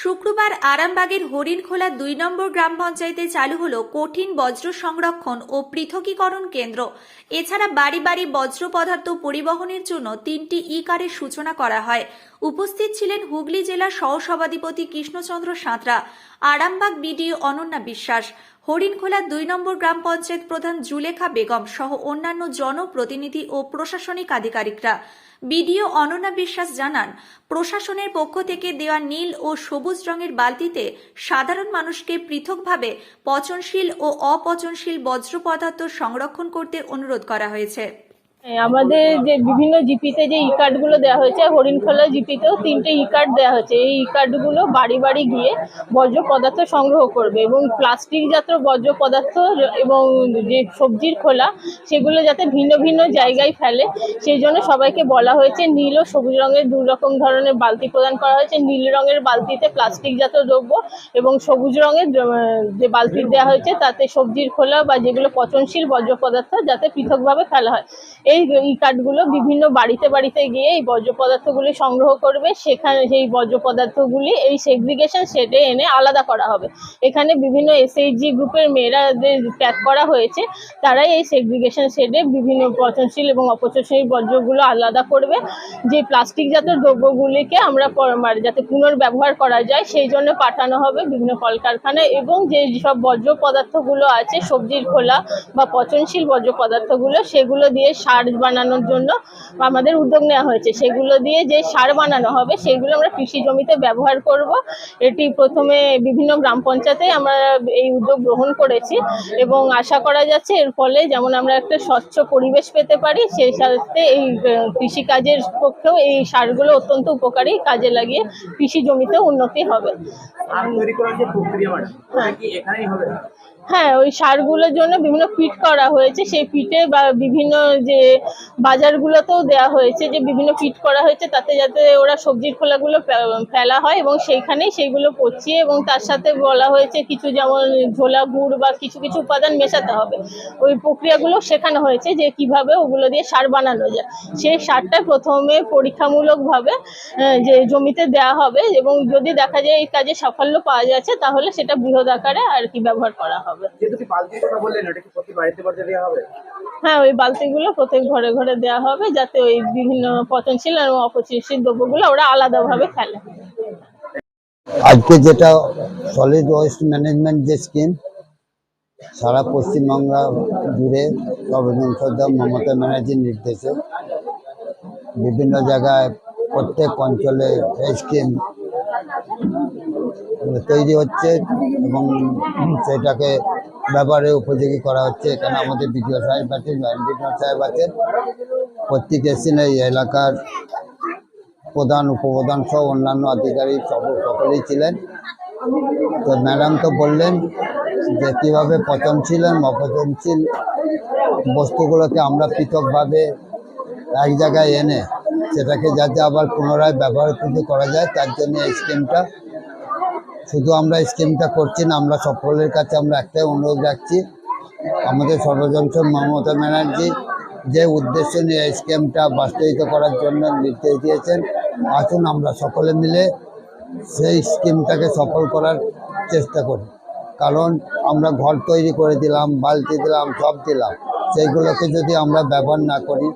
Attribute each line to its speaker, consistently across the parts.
Speaker 1: শুক্রবার আরামবাগের হরিণখোলা দুই নম্বর গ্রাম পঞ্চায়েতে চালু হল কঠিন বজ্র সংরক্ষণ ও পৃথকীকরণ কেন্দ্র। এছাড়া বাড়ি বাড়ি বজ্র পদার্থ পরিবহনের জন্য তিনটি ই কারের সূচনা করা হয়। উপস্থিত ছিলেন হুগলি জেলা সহসভাধিপতি কৃষ্ণচন্দ্র সাঁতরা, আরামবাগ বিডিও অনন্যা বিশ্বাস হরিণখোলা দুই নম্বর গ্রাম পঞ্চায়েত প্রধান জুলেখা বেগম সহ অন্যান্য জনপ্রতিনিধি ও প্রশাসনিক আধিকারিকরা। বিডিও অননা বিশ্বাস জানান প্রশাসনের পক্ষ থেকে দেওয়া নীল ও সবুজ রঙের বালতিতে সাধারণ মানুষকে পৃথকভাবে পচনশীল ও অপচনশীল বজ্র পদার্থ সংরক্ষণ করতে অনুরোধ করা হয়েছে।
Speaker 2: হ্যাঁ, আমাদের যে বিভিন্ন জিপিতে যে ই কার্ডগুলো দেওয়া হয়েছে, হরিণখোলা জিপিতেও তিনটে ই কার্ড দেওয়া হয়েছে। এই ই কার্ডগুলো বাড়ি বাড়ি গিয়ে বর্জ্য পদার্থ সংগ্রহ করবে এবং প্লাস্টিক জাতীয় বর্জ্য পদার্থ এবং যে সবজির খোলা, সেগুলো যাতে ভিন্ন ভিন্ন জায়গায় ফেলে। সেই জন্য সবাইকে বলা হয়েছে নীল ও সবুজ রঙের দু রকম ধরনের বালতি প্রদান করা হয়েছে। নীল রঙের বালতিতে প্লাস্টিক জাতীয় দ্রব্য এবং সবুজ রঙের যে বালতি দেওয়া হয়েছে, তাতে সবজির খোলা বা যেগুলো পচনশীল বর্জ্য পদার্থ যাতে পৃথকভাবে ফেলা হয়। এই ই কার্ডগুলো বিভিন্ন বাড়িতে বাড়িতে গিয়ে এই বর্জ্য পদার্থগুলি সংগ্রহ করবে। সেখানে সেই বর্জ্য পদার্থগুলি এই সেগ্রিগেশন শেডে এনে আলাদা করা হবে। এখানে বিভিন্ন এসএইচজি গ্রুপের মেয়েরা যে ট্যাগ করা হয়েছে। তারাই এই সেগ্রিগেশন শেডে বিভিন্ন পচনশীল এবং অপচনশীল বর্জ্যগুলো আলাদা করবে। যে প্লাস্টিক জাতীয় দ্রব্যগুলিকে আমরা মানে যাতে পুনর্ব্যবহার করা যায়, সেই জন্য পাঠানো হবে বিভিন্ন কলকারখানায় এবং যে সব বর্জ্য পদার্থগুলো আছে, সবজির খোলা বা পচনশীল বর্জ্য পদার্থগুলো, সেগুলো দিয়ে সার বানানোর জন্য আমাদের উদ্যোগ নেওয়া হয়েছে। সেগুলো দিয়ে যে সার বানানো হবে সেগুলো আমরা কৃষি জমিতে ব্যবহার করব। এটি প্রথমে বিভিন্ন গ্রাম পঞ্চায়েতে আমরা এই উদ্যোগ গ্রহণ করেছি এবং আশা করা যাচ্ছে এর ফলে যেমন আমরা একটা স্বচ্ছ পরিবেশ পেতে পারি সেই সাথে এই কৃষিকাজের পক্ষেও এই সারগুলো অত্যন্ত উপকারী কাজে লাগিয়ে কৃষি জমিতেও উন্নতি হবে।
Speaker 3: তৈরি করার যে প্রক্রিয়া ম্যাডাম ওটা কি এখানেই হবে?
Speaker 2: হ্যাঁ ওই সারগুলোর জন্য বিভিন্ন পিট করা হয়েছে। সেই পিটে বা বিভিন্ন যে বাজারগুলোতেও দেওয়া হয়েছে যে বিভিন্ন পিট করা হয়েছে তাতে যাতে ওরা সবজির খোলাগুলো ফেলা হয় এবং সেইখানেই সেইগুলো পচিয়ে এবং তার সাথে বলা হয়েছে কিছু যেমন ঝোলা গুড় বা কিছু কিছু উপাদান মেশাতে হবে। ওই প্রক্রিয়াগুলো শেখানো হয়েছে যে কীভাবে ওগুলো দিয়ে সার বানানো যায়। সেই সারটা প্রথমে পরীক্ষামূলকভাবে যে জমিতে দেওয়া হবে এবং যদি দেখা যায় এই কাজে সাফল্য পাওয়া যাচ্ছে তাহলে সেটা বৃহৎ আকারে আর কি ব্যবহার করা হবে।
Speaker 3: যে দুটি বালতির কথা বললেন ওটা কি প্রতি বাড়িতে বাড়িতে দেওয়া হবে?
Speaker 2: হ্যাঁ ওই বালতিগুলো প্রত্যেক ঘরে ঘরে দেওয়া হবে যাতে ওই বিভিন্ন পচনশীল এবং অপচনশীল দ্রব্যগুলো ওরা আলাদাভাবে ফেলে।
Speaker 4: আজকে যেটা সলিড ওয়েস্ট ম্যানেজমেন্ট যে স্কিম সারা পশ্চিমবঙ্গ জুড়ে সর্বজনসদা মমতা ব্যানার্জির নির্দেশে বিভিন্ন জায়গায় প্রত্যেক অঞ্চলে এই স্কিম তৈরি হচ্ছে এবং সেটাকে ব্যবহারে উপযোগী করা হচ্ছে। এখানে আমাদের বিডিও সাহেব আছেন জয়েন্ট বিডিও সাহেব আছেন। প্রত্যেক এসেছেন এই এলাকার প্রধান, উপপ্রধান সহ অন্যান্য আধিকারিক সব, সকলেই ছিলেন। তো ম্যাডাম তো বললেন যে কীভাবে পচনশীল অপচনশীল বস্তুগুলোকে আমরা পৃথকভাবে এক জায়গায় এনে সেটাকে যাতে আবার পুনরায় ব্যবহার করা যায়, তার জন্য এই স্কিমটা শুধু আমরা স্কিমটা করছি না, আমরা সকলের কাছে আমরা একটাই অনুরোধ রাখছি। আমাদের সর্বজনস মমতা ব্যানার্জি যে উদ্দেশ্য নিয়ে স্কিমটা বাস্তবিত করার জন্য নির্দেশ দিয়েছেন, আসুন আমরা সকলে মিলে সেই স্কিমটাকে সফল করার চেষ্টা করি। কারণ আমরা ঘর তৈরি করে দিলাম, বালতি দিলাম, সব দিলাম, সেইগুলোকে যদি আমরা ব্যবহার না করি,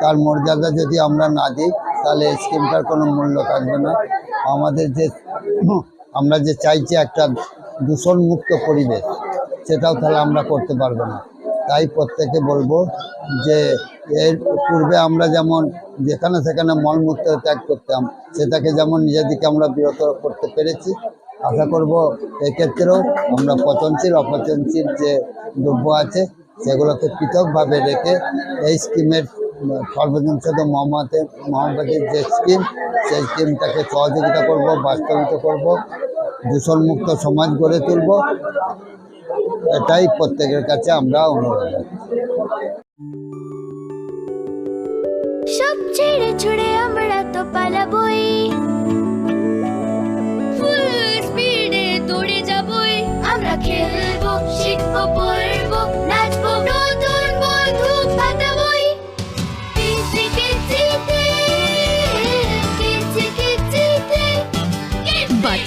Speaker 4: তার মর্যাদা যদি আমরা না দিই, তাহলে স্কিমটার কোনো মূল্য থাকবে না। আমাদের যে আমরা যে চাইছি একটা দূষণমুক্ত পরিবেশ, সেটাও তাহলে আমরা করতে পারব না। তাই প্রত্যেকে বলব যে, এর পূর্বে আমরা যেমন যেখানে সেখানে মলমূত্র ত্যাগ করতাম, সেটাকে যেমন নিজের দিকে আমরা বিরত করতে পেরেছি, আশা করব এক্ষেত্রেও আমরা পচনশীল, অপচনশীল যে দ্রব্য আছে, সেগুলোকে পৃথকভাবে রেখে এই স্কিমের সর্বজন সাথে মহামাতে মহামাতির যে স্কিম, সেই স্কিমটাকে সহযোগিতা করব, বাস্তবিত করব। দূষণমুক্ত সমাজ গড়ে তুলব। এটাই প্রত্যেকের কাছে আমরা অনুরোধ।
Speaker 5: সব ছেড়ে ছুড়ে আমরা তো পালাবই। ফুল স্পিডে দৌড়ে যাবই। আমরা খেলব, শিখব